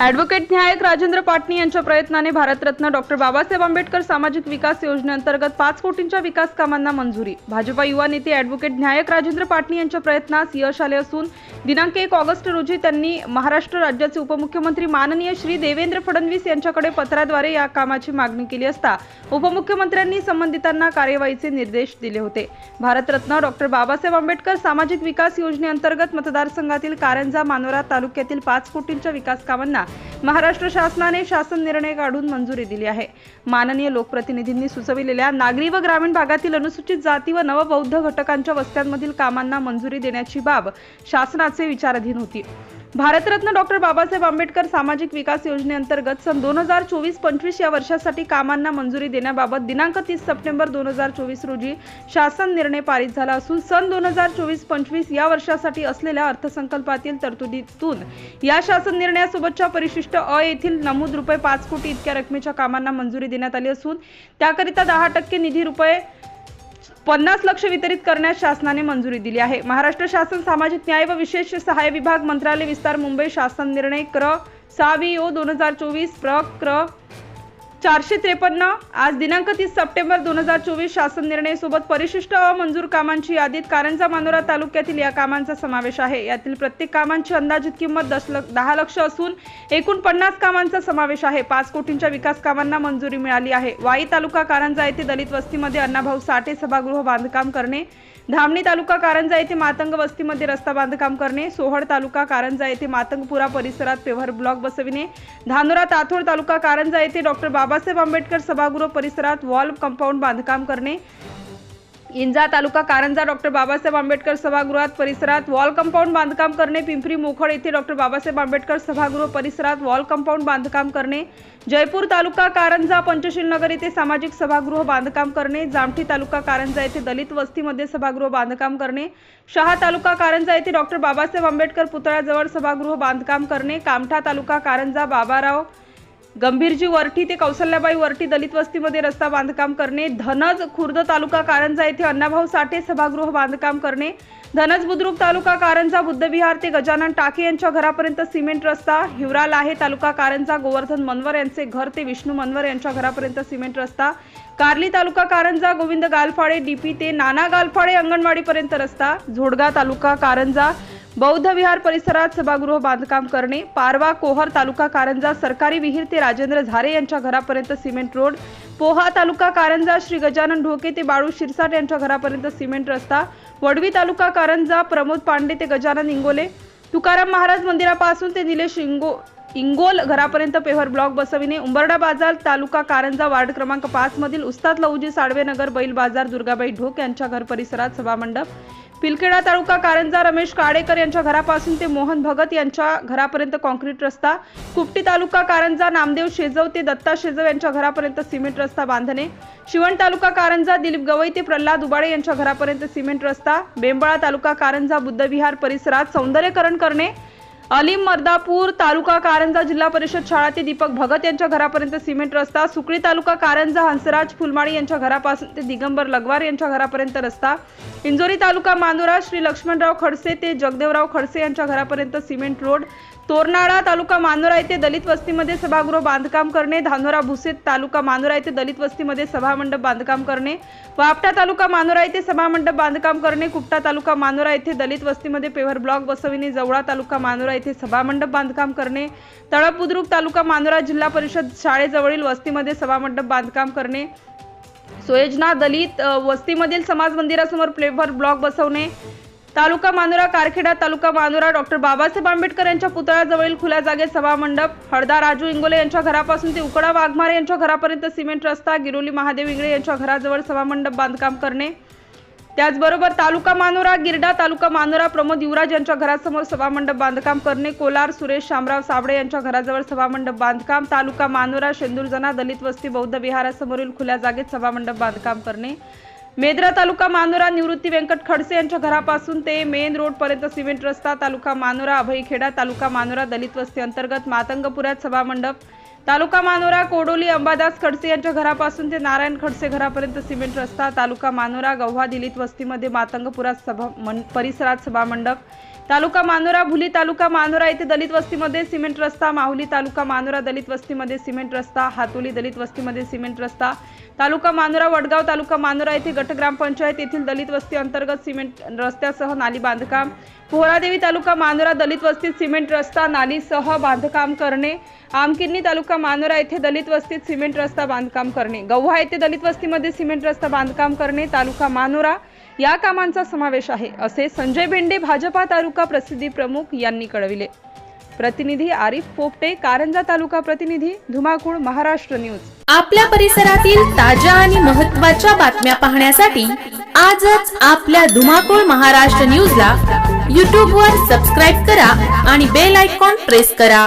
Advocate न्यायक राजेंद्र पाटणी यांच्या प्रयत्नाने भारतरत्न डॉक्टर बाबासाहेब आंबेडकर सामाजिक विकास योजनेअंतर्गत पाच कोटींच्या विकास कामांना मंजुरी. भाजपा युवा नेते ॲडव्होकेट न्यायक राजेंद्र पाटणी यांच्या प्रयत्नास यश आले असून दिनांक एक ऑगस्ट रोजी त्यांनी महाराष्ट्र राज्याचे उपमुख्यमंत्री माननीय श्री देवेंद्र फडणवीस यांच्याकडे पत्राद्वारे या कामाची मागणी केली असता उपमुख्यमंत्र्यांनी संबंधितांना कार्यवाहीचे निर्देश दिले होते. भारतरत्न डॉक्टर बाबासाहेब आंबेडकर सामाजिक विकास योजनेअंतर्गत मतदारसंघातील कारंजा मानोरा तालुक्यातील पाच कोटींच्या विकास कामांना महाराष्ट्र शासनाने शासन निर्णय काढून मंजुरी दिली आहे. माननीय लोकप्रतिनिधींनी सुचविलेल्या नागरी व ग्रामीण भागातील अनुसूचित जाती व नवबौद्ध घटकांच्या वस्त्यांमधील कामांना मंजुरी देण्याची बाब शासनाचे विचाराधीन होती. भारतरत्न डॉक्टर बाबासाहेब आंबेडकर सामाजिक विकास योजनेअंतर्गत सन दोन हजार चोवीस पंचवीस या वर्षासाठी कामांना मंजुरी देण्याबाबत दिनांक तीस सप्टेंबर दोन हजार चोवीस रोजी शासन निर्णय पारित झाला असून सन दोन हजार चोवीस पंचवीस या वर्षासाठी असलेल्या अर्थसंकल्पातील तरतुदीतून या शासन निर्णयासोबतच्या परिशिष्ट अ येथील नमूद रुपये पाच कोटी इतक्या रकमेच्या कामांना मंजुरी देण्यात आली असून त्याकरिता दहा टक्के निधी रुपये पन्नास लक्ष वितरित करण्यास शासनाने मंजुरी दिली आहे. महाराष्ट्र शासन सामाजिक न्याय व विशेष सहाय्य विभाग मंत्रालय विस्तार मुंबई शासन निर्णय क्र सहावी ओ दोन हजार चोवीस प्र क्र चारशे त्रेपन्न. आज दिनांक तीस सप्टेंबर दोन हजार चोवीस शासन निर्णय सोबत परिशिष्ट अमंजूर कामांची यादीत कारंजा मानोरा तालुक्यातील या कामांचा समावेश आहे. यातील प्रत्येक कामांची अंदाजित किंमत दश लक्ष दहा लक्ष असून एकूण पन्नास कामांचा समावेश आहे. पाच कोटींच्या विकास कामांना मंजुरी मिळाली आहे. वाई तालुका कारंजा येथे दलित वस्तीमध्ये अण्णाभाऊ साठे सभागृह बांधकाम करणे धामणी तालुका कारंजा येथे मातंग वस्तीमध्ये रस्ता बांधकाम करणे सोहळ तालुका कारंजा येथे मातंगपुरा परिसरात पेव्हर ब्लॉक बसविणे धानोरा ताथोड तालुका कारंजा येथे डॉक्टर बाबा बाबासाहेब आंबेडकर सभागृह परिसरात वॉल कंपाऊंड बांधकाम करणे. इंजा तालुका कारंजा डॉक्टर बाबासाहेब आंबेडकर सभागृहात परिसरात वॉल कंपाऊंड बांधकाम करणे. पिंपरी मोखड येथे डॉक्टर बाबासाहेब आंबेडकर सभागृह परिसरात वॉल कंपाऊंड बांधकाम करणे. जयपूर तालुका कारंजा पंचशील नगर येथे सामाजिक सभागृह बांधकाम करणे. जामठी तालुका कारंजा येथे दलित वस्तीमध्ये सभागृह बांधकाम करणे. शहा तालुका कारंजा येथे डॉक्टर बाबासाहेब आंबेडकर पुतळ्याजवळ सभागृह बांधकाम करणे. कामठा तालुका कारंजा बाबाराव गंभीरजी वरठी ते कौशल्याबाई वरठी दलित वस्तीमध्ये रस्ता बांधकाम करणे धनज खुर्द तालुका कारंजा येथे अण्णाभाऊ साठे सभागृह बांधकाम करणे धनज बुद्रुक तालुका कारंजा बुद्धविहार ते गजानन टाके यांच्या घरापर्यंत सिमेंट रस्ता हिवरा लाहे तालुका कारंजा गोवर्धन मनवर यांचे घर ते विष्णू मनवर यांच्या घरापर्यंत सिमेंट रस्ता कार्ली तालुका कारंजा गोविंद गालफाडे डीपी ते नाना गालफाडे अंगणवाडीपर्यंत रस्ता झोडगा तालुका कारंजा बौद्ध विहार परिसरात सभागृह बांधकाम करणे पारवा कोहर तालुका कारंजा सरकारी विहीर ते राजेंद्र झारे यांच्या घरापर्यंत सिमेंट रोड पोहा तालुका कारंजा श्री गजानन ढोके ते बाळू शिरसाट यांच्या घरापर्यंत सिमेंट रस्ता वडवी तालुका कारंजा प्रमोद पांडे ते गजानन इंगोले तुकाराम महाराज मंदिरापासून ते निलेश इंगो इंगोल घरापर्यंत पेव्हर ब्लॉक बसविणे उंबरडा बाजार तालुका कारंजा वार्ड क्रमांक पाच मधील उस्ताद लहुजी साडवे नगर बैल बाजार दुर्गाबाई ढोक यांच्या घर परिसरात सभामंडप पिलखेडा तालुका कारंजा रमेश काडेकर यांच्या घरापासून ते मोहन भगत यांच्या घरापर्यंत कॉन्क्रीट रस्ता कुपटी तालुका कारंजा नामदेव शेजव ते दत्ता शेजव यांच्या घरापर्यंत सिमेंट रस्ता बांधणे शिवण तालुका कारंजा दिलीप गवई ते प्रल्हाद उबाळे यांच्या घरापर्यंत सिमेंट रस्ता बेंबळा तालुका कारंजा बुद्धविहार परिसरात सौंदर्यकरण करणे अलीम मर्दापूर तालुका कारंजा जिल्हा परिषद शाळा ते दीपक भगत यांच्या घरापर्यंत सिमेंट रस्ता सुकळी तालुका कारंजा हंसराज फुलमाळी यांच्या घरापासून ते दिगंबर लगवार यांच्या घरापर्यंत रस्ता इंजोरी तालुका मांदुरा श्री लक्ष्मणराव खडसे ते जगदेवराव खडसे यांच्या घरापर्यंत सिमेंट रोड तोरनाळा तालुका मानोरा येथे दलित वस्तीमध्ये सभागृह बांधकाम करणे धानोरा भुसेत तालुका मानोरा येथे दलित वस्तीमध्ये सभामंडप बांधकाम करणे वापटा तालुका मानोरा येथे सभामंडप बांधकाम करणे कुपटा तालुका मानोरा येथे दलित वस्तीमध्ये पेव्हर ब्लॉक बसविणे जवळा तालुका मानोरा येथे सभामंडप बांधकाम करणे तळपबुद्रुक तालुका मानोरा जिल्हा परिषद शाळेजवळील वस्तीमध्ये सभामंडप बांधकाम करणे सोयजना दलित वस्तीमधील समाज मंदिरासमोर प्लेव्हर ब्लॉक बसवणे तालुका मानोरा कारखेडा तालुका मानोरा डॉक्टर बाबासाहेब आंबेडकर यांच्या पुतळ्याजवळील खुल्या जागेत सभामंडप हळदा राजू इंगोले यांच्या घरापासून ते उकडा वाघमारे यांच्या घरापर्यंत सिमेंट रस्ता गिरोली महादेव इंगळे यांच्या घराजवळ सभामंडप बांधकाम करणे. त्याचबरोबर तालुका मानोरा गिरडा तालुका मानोरा प्रमोद युवराज यांच्या घरासमोर सभामंडप बांधकाम करणे. कोलार सुरेश शामराव साबळे यांच्या घराजवळ सभामंडप बांधकाम. तालुका मानोरा शेंदूरजना दलित वस्ती बौद्ध विहारासमोरील खुल्या जागेत सभामंडप बांधकाम करणे. मेद्रा तालुका मानोरा निवृत्ती व्यंकट खडसे यांच्या घरापासून ते मेन रोडपर्यंत सिमेंट रस्ता तालुका मानोरा अभयखेडा तालुका मानोरा दलित वस्ती अंतर्गत मातंगपुरात सभामंडप तालुका मानोरा कोडोली अंबादास खडसे यांच्या घरापासून ते नारायण खडसे घरापर्यंत सिमेंट रस्ता तालुका मानोरा गव्हा दिलीत वस्तीमध्ये मातंगपुरात सभा परिसरात सभामंडप तालुका मानोरा भुली तालुका मानोरा येथे दलित वस्तीमध्ये सिमेंट रस्ता माहुली तालुका मानोरा दलित वस्तीमध्ये सिमेंट रस्ता हातोली दलित वस्तीमध्ये सिमेंट रस्ता. तालुका मानोरा वडगाव तालुका मानोरा येथे गट ग्रामपंचायत येथील दलित वस्ती अंतर्गत सिमेंट रस्त्यासह नाली बांधकाम. पोहरादेवी तालुका मानोरा दलित वस्तीत सिमेंट रस्ता नालीसह बांधकाम करणे. आमकिर्णी तालुका मानोरा येथे दलित वस्तीत सिमेंट रस्ता बांधकाम करणे. गव्हा येथे दलित वस्तीमध्ये सिमेंट रस्ता बांधकाम करणे. तालुका मानोरा या कामांचा समावेश आहे असे संजय भेंडे भाजपा तालुका प्रसिद्धी प्रमुख यांनी कळविले. प्रतिनिधी आरिफ पोपटे कारंजा तालुका प्रतिनिधी धुमाकूळ महाराष्ट्र न्यूज. आपल्या परिसरातील ताज्या आणि महत्त्वाच्या बातम्या पाहण्यासाठी आजच आपल्या धुमाकूळ महाराष्ट्र न्यूजला यूट्यूबवर सबस्क्राईब करा आणि बेल आयकॉन प्रेस करा.